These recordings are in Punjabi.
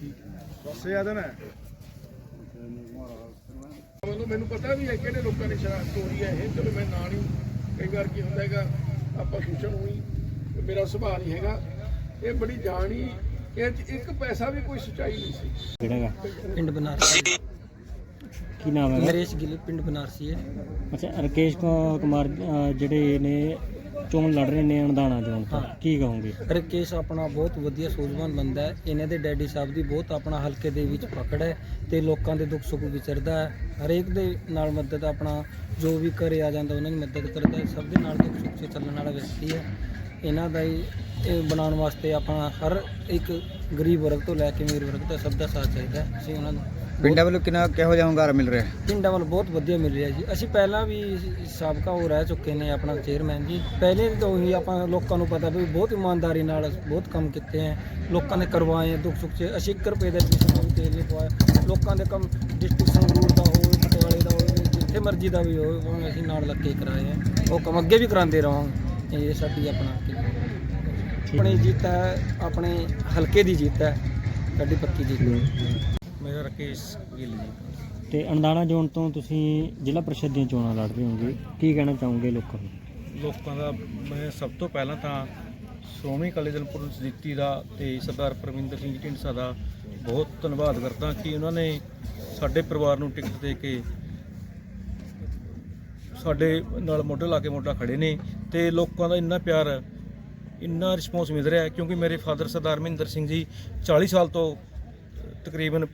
ਬਸੇ ਆ ਦੇਣਾ ਮੈਨੂੰ ਮੈਨੂੰ ਪਤਾ ਵੀ ਹੈ ਕਿਹੜੇ ਲੋਕਾਂ ਨੇ ਸ਼ਰਾਬ ਚੋਰੀ ਹੈ ਇਹ। ਚਲੋ ਮੈਂ ਨਾਂ ਨਹੀਂ ਕਈ ਵਾਰ ਕੀ ਹੁੰਦਾ ਹੈਗਾ ਆਪਾਂ ਸੂਚਨ ਹੋਈ ਮੇਰਾ ਸੁਭਾਅ ਨਹੀਂ ਹੈਗਾ। ਇਹ ਬੜੀ ਜਾਣੀ ਇਹ 'ਚ ਇੱਕ ਪੈਸਾ ਵੀ ਕੋਈ ਸਚਾਈ ਨਹੀਂ ਸੀ। ਕਿਹੜਾ ਪਿੰਡ ਬਨਾਰਸੀ। ਕੀ ਨਾਮ ਹੈ ਨਰੇਸ਼ ਗਿੱਲ ਪਿੰਡ ਬਨਾਰਸੀ ਹੈ ਅੱਛਾ ਰਕੇਸ਼ ਕੁਮਾਰ ਜਿਹੜੇ ਨੇ ਚੋਣ ਲੜ ਰਹੇ ਨੇ ਅਣਦਾਣਾ ਚੋਣ ਤੋਂ। ਕੀ ਕਹੋਗੇ? ਰਕੇਸ਼ ਆਪਣਾ ਬਹੁਤ ਵਧੀਆ ਸੂਝਵਾਨ ਬੰਦਾ ਹੈ। ਇਹਨਾਂ ਦੇ ਡੈਡੀ ਸਾਹਿਬ ਦੀ ਬਹੁਤ ਆਪਣਾ ਹਲਕੇ ਦੇ ਵਿੱਚ ਪਕੜ ਹੈ ਤੇ ਲੋਕਾਂ ਦੇ ਦੁੱਖ ਸੁੱਖ ਵਿਚਰਦਾ ਹੈ। ਹਰੇਕ ਦੇ ਨਾਲ ਮਦਦ ਆਪਣਾ, ਜੋ ਵੀ ਘਰੇ ਆ ਜਾਂਦਾ, ਉਹਨਾਂ ਦੀ ਮਦਦ ਕਰਦਾ ਹੈ। ਸਭ ਦੇ ਨਾਲ ਦੁੱਖ ਸੁੱਖ 'ਚ ਚੱਲਣ ਵਾਲਾ ਵਿਅਕਤੀ ਹੈ। ਇਹਨਾਂ ਦਾ ਹੀ ਇਹ ਬਣਾਉਣ ਵਾਸਤੇ ਆਪਣਾ ਹਰ ਇੱਕ ਗਰੀਬ ਵਰਗ ਤੋਂ ਲੈ ਕੇ ਅਮੀਰ ਵਰਗ ਤੱਕ ਸਭ ਦਾ ਸਾਥ ਚਾਹੀਦਾ ਹੈ। ਅਸੀਂ ਉਹਨਾਂ ਨੂੰ ਪਿੰਡਾਂ ਵੱਲੋਂ ਕਿੰਨਾ ਕਿਹੋ ਜਿਹਾ ਹੁੰਗਾਰਾ ਮਿਲ ਰਿਹਾ? ਪਿੰਡਾਂ ਵੱਲ ਬਹੁਤ ਵਧੀਆ ਮਿਲ ਰਿਹਾ ਜੀ। ਅਸੀਂ ਪਹਿਲਾਂ ਵੀ ਸਾਬਕਾ ਹੋ ਰਹਿ ਚੁੱਕੇ ਨੇ ਆਪਣਾ ਚੇਅਰਮੈਨ ਜੀ। ਪਹਿਲੇ ਤੋਂ ਹੀ ਆਪਾਂ ਲੋਕਾਂ ਨੂੰ ਪਤਾ ਵੀ ਬਹੁਤ ਇਮਾਨਦਾਰੀ ਨਾਲ ਬਹੁਤ ਕੰਮ ਕੀਤੇ ਹੈ ਲੋਕਾਂ ਨੇ ਕਰਵਾਏ ਹੈ ਦੁੱਖ ਸੁੱਖ 'ਚ। ਅਸੀਂ 1 ਰੁਪਏ ਦਾ ਕਿਸੇ ਨੂੰ ਵੀ ਤੇਲ ਨਹੀਂ ਪਵਾਇਆ। ਲੋਕਾਂ ਦੇ ਕੰਮ ਡਿਸਟ੍ਰਿਕਟ ਸੰਗਰੂਰ ਦਾ ਹੋਵੇ, ਪਟਿਆਲੇ ਦਾ ਹੋਵੇ, ਜਿੱਥੇ ਮਰਜ਼ੀ ਦਾ ਵੀ ਹੋਵੇ ਉਹ ਅਸੀਂ ਨਾਲ ਲੱਗ ਕੇ ਕਰਾਏ ਹੈ ਉਹ ਕੰਮ ਅੱਗੇ ਵੀ ਕਰਾਉਂਦੇ ਰਹਾਂਗੇ। ਇਹ ਸਾਡੀ ਆਪਣਾ ਆਪਣੀ ਜਿੱਤ ਹੈ, ਆਪਣੇ ਹਲਕੇ ਦੀ ਜਿੱਤ ਹੈ, ਸਾਡੀ ਪੱਕੀ ਜਿੱਤ ਹੈ। ਮੇਰਾ ਰਕੇਸ਼ ਗਿੱਲ ਜੀ? ਤੇ ਅਣਦਾਣਾ ਜ਼ੋਨ ਤੋਂ ਤੁਸੀਂ ਜ਼ਿਲ੍ਹਾ ਪ੍ਰੀਸ਼ਦ ਦੀਆਂ ਚੋਣਾਂ ਲੜ ਰਹੇ ਹੋਗੇ ਕੀ ਕਹਿਣਾ ਚਾਹੋਗੇ ਲੋਕਾਂ ਨੂੰ? ਲੋਕਾਂ ਦਾ ਮੈਂ ਸਭ ਤੋਂ ਪਹਿਲਾਂ ਤਾਂ ਸ਼੍ਰੋਮਣੀ ਅਕਾਲੀ ਦਲ ਪੁਲਿਸ ਨੀਤੀ ਦਾ ਤੇ ਸਰਦਾਰ ਪਰਮਿੰਦਰ ਸਿੰਘ ਢੀਂਡਸਾ ਦਾ ਬਹੁਤ ਧੰਨਵਾਦ ਕਰਦਾ ਕਿ ਉਹਨਾਂ ਨੇ ਸਾਡੇ ਪਰਿਵਾਰ ਨੂੰ ਟਿਕਟ ਦੇ ਕੇ ਸਾਡੇ ਨਾਲ ਮੋਢੇ ਲਾ ਕੇ ਮੋਢਾ ਖੜੇ ਨੇ ਤੇ ਲੋਕਾਂ ਦਾ ਇੰਨਾ ਪਿਆਰ ਇੰਨਾ ਰਿਸਪੌਂਸ ਮਿਲ ਰਿਹਾ ਹੈ ਕਿਉਂਕਿ ਮੇਰੇ ਫਾਦਰ ਸਰਦਾਰ ਮਹਿੰਦਰ ਸਿੰਘ ਜੀ 40 ਸਾਲ ਤੋਂ ਤਕਰੀਬਨ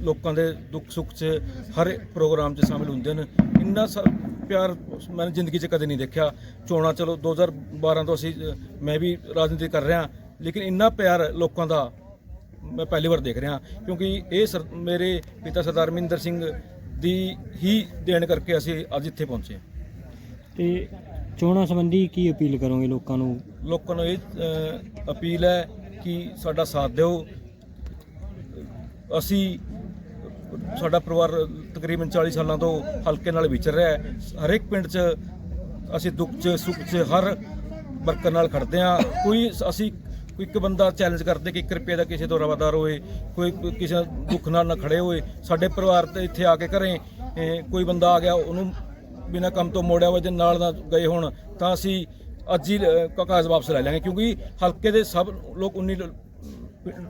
ਲੋਕਾਂ ਦੇ ਦੁੱਖ ਸੁੱਖ 'ਚ ਹਰ ਪ੍ਰੋਗਰਾਮ 'ਚ ਸ਼ਾਮਿਲ ਹੁੰਦੇ ਨੇ। ਇੰਨਾ ਪਿਆਰ ਮੈਂ ਜ਼ਿੰਦਗੀ 'ਚ ਕਦੇ ਨਹੀਂ ਦੇਖਿਆ। ਚੋਣਾਂ ਚਲੋ 2012 ਤੋਂ ਅਸੀਂ ਮੈਂ ਵੀ ਰਾਜਨੀਤੀ ਕਰ ਰਿਹਾ। ਲੇਕਿਨ ਇੰਨਾ ਪਿਆਰ ਲੋਕਾਂ ਦਾ ਮੈਂ ਪਹਿਲੀ ਵਾਰ ਦੇਖ ਰਿਹਾ। ਕਿਉਂਕਿ ਇਹ ਮੇਰੇ ਪਿਤਾ ਸਰਦਾਰ ਮਹਿੰਦਰ ਸਿੰਘ ਦੀ ਹੀ ਦੇਣ ਕਰਕੇ ਅਸੀਂ ਅੱਜ ਇੱਥੇ ਪਹੁੰਚੇ ਤੇ ਚੋਣਾਂ ਸੰਬੰਧੀ ਕੀ ਅਪੀਲ ਕਰੋਗੇ ਲੋਕਾਂ ਨੂੰ? ਲੋਕਾਂ ਨੂੰ ਇਹ ਅਪੀਲ ਹੈ ਕਿ ਸਾਡਾ ਸਾਥ ਦਿਓ। ਅਸੀਂ ਸਾਡਾ ਪਰਿਵਾਰ ਤਕਰੀਬਨ 40 ਸਾਲਾਂ ਤੋਂ ਹਲਕੇ ਨਾਲ ਵਿਚਰ ਰਿਹਾ ਹੈ। ਹਰੇਕ ਪਿੰਡ 'ਚ ਅਸੀਂ ਦੁੱਖ 'ਚ, ਸੁੱਖ 'ਚ ਹਰ ਵਰਕਰ ਨਾਲ ਖੜਦੇ ਹਾਂ। ਕੋਈ ਅਸੀਂ ਕੋਈ ਇੱਕ ਬੰਦਾ ਚੈਲੰਜ ਕਰਦੇ ਕਿ 1 ਰੁਪਏ ਦਾ ਕਿਸੇ ਤੋਂ ਰਵਾਦਾਰ ਹੋਏ, ਕੋਈ ਕਿਸੇ ਦੁੱਖ ਨਾਲ ਨਾ ਖੜੇ ਹੋਏ। ਸਾਡੇ ਪਰਿਵਾਰ ਤੇ ਇੱਥੇ ਆ ਕੇ ਘਰੇ ਕੋਈ ਬੰਦਾ ਆ ਗਿਆ, ਉਹਨੂੰ ਬਿਨਾਂ ਕੰਮ ਤੋਂ ਮੋੜਿਆ ਹੋਇਆ ਨਾਲ ਨਾ ਗਏ ਹੋਣ, ਤਾਂ ਅਸੀਂ ਅੱਜ ਹੀ ਕਾਗਜ਼ ਵਾਪਸ ਲੈ ਲਾਂਗੇ ਕਿਉਂਕਿ ਹਲਕੇ ਦੇ ਸਭ ਲੋਕ 19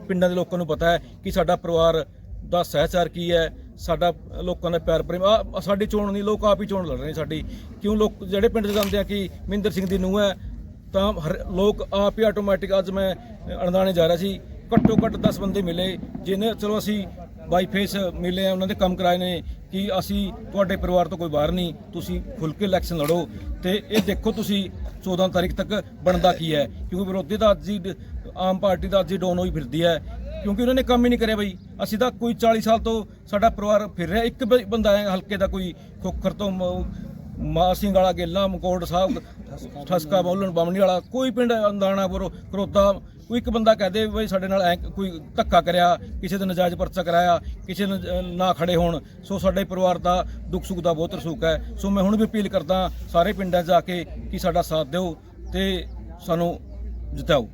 ਪਿੰਡਾਂ ਦੇ ਲੋਕਾਂ ਨੂੰ ਪਤਾ ਹੈ ਕਿ ਸਾਡਾ ਪਰਿਵਾਰ ਦਾ ਸਹਿਚਾਰ ਕੀ ਹੈ, ਸਾਡਾ ਲੋਕਾਂ ਦਾ ਪਿਆਰ ਪ੍ਰੇਮ, ਆ ਸਾਡੀ ਚੋਣ ਨਹੀਂ, ਲੋਕ ਆਪ ਹੀ ਚੋਣ ਲੜ ਰਹੇ ਨੇ ਸਾਡੀ। ਕਿਉਂ ਲੋਕ, ਜਿਹੜੇ ਪਿੰਡ 'ਚ ਜਾਂਦੇ ਆ ਕਿ ਮਹਿੰਦਰ ਸਿੰਘ ਦੀ ਨੂੰਹ ਹੈ, ਤਾਂ ਹਰ, ਲੋਕ ਆਪ ਹੀ ਆਟੋਮੈਟਿਕ ਅੱਜ ਮੈਂ ਅਣਦਾਣੇ ਜਾ ਰਿਹਾ ਸੀ, ਘੱਟੋ ਘੱਟ 10 ਬੰਦੇ ਮਿਲੇ, ਜਿਹਨੇ, ਚਲੋ ਅਸੀਂ ਬਾਈ ਫੇਸ ਮਿਲੇ ਆ, ਉਹਨਾਂ ਦੇ ਕੰਮ ਕਰਾਏ ਨੇ ਕਿ ਅਸੀਂ ਤੁਹਾਡੇ ਪਰਿਵਾਰ ਤੋਂ ਕੋਈ ਬਾਹਰ ਨਹੀਂ, ਤੁਸੀਂ ਖੁੱਲ ਕੇ ਇਲੈਕਸ਼ਨ ਲੜੋ ਤੇ ਇਹ ਦੇਖੋ ਤੁਸੀਂ 14 ਤਾਰੀਖ ਤੱਕ ਬਣਦਾ ਕੀ ਹੈ, ਕਿਉਂਕਿ ਵਿਰੋਧੀ ਦਾ ਅੱਜ ਹੀ ਡ- ਆਮ ਪਾਰਟੀ ਦਾ ਅੱਜ ਹੀ ਡਾਊਨ ਹੋਈ ਫਿਰਦੀ ਹੈ, ਕਿਉਂਕਿ ਉਹਨਾਂ ਨੇ ਕੰਮ ਹੀ ਨਹੀਂ ਕਰਿਆ ਬਈ। ਅਸੀਂ ਤਾਂ ਕੋਈ 40 ਸਾਲ ਤੋਂ ਸਾਡਾ ਪਰਿਵਾਰ ਫਿਰ ਰਿਹਾ, ਇੱਕ ਬੰਦਾ ਹਲਕੇ ਦਾ ਕੋਈ ਖੋਖਰ ਤੋਂ ਮ- ਮਾ ਸਿੰਘ ਵਾਲਾ ਗੇਲਾ, ਮਕੋੜ ਸਾਹਿਬ, ਠਸਕਾ ਬੋਲਣ, ਬਾਮਣੀ ਵਾਲਾ, ਕੋਈ ਪਿੰਡ ਅੰਦਾਣਾ ਬਰੋ ਕਰੋਦਾ ਕੋਈ ਇੱਕ ਬੰਦਾ ਕਹਦੇ ਬਈ ਸਾਡੇ ਨਾਲ ਐਂ ਕੋਈ ਧੱਕਾ ਕਰਿਆ, ਕਿਸੇ ਦਾ ਨਜਾਇਜ਼ ਪਰਚਾ ਕਰਾਇਆ, ਕਿਸੇ ਨੇ ਨਾ ਖੜੇ ਹੋਣ, ਸੋ ਸਾਡੇ ਪਰਿਵਾਰ ਦਾ ਦੁੱਖ ਸੁੱਖ ਦਾ ਬਹੁਤ ਰਸੂਕ ਹੈ। ਸੋ ਮੈਂ ਹੁਣ ਵੀ ਅਪੀਲ ਕਰਦਾ ਸਾਰੇ ਪਿੰਡਾਂ 'ਚ ਜਾ ਕੇ ਕਿ ਸਾਡਾ ਸਾਥ ਦਿਓ ਤੇ ਸਾਨੂੰ ਜਿਤਾਓ।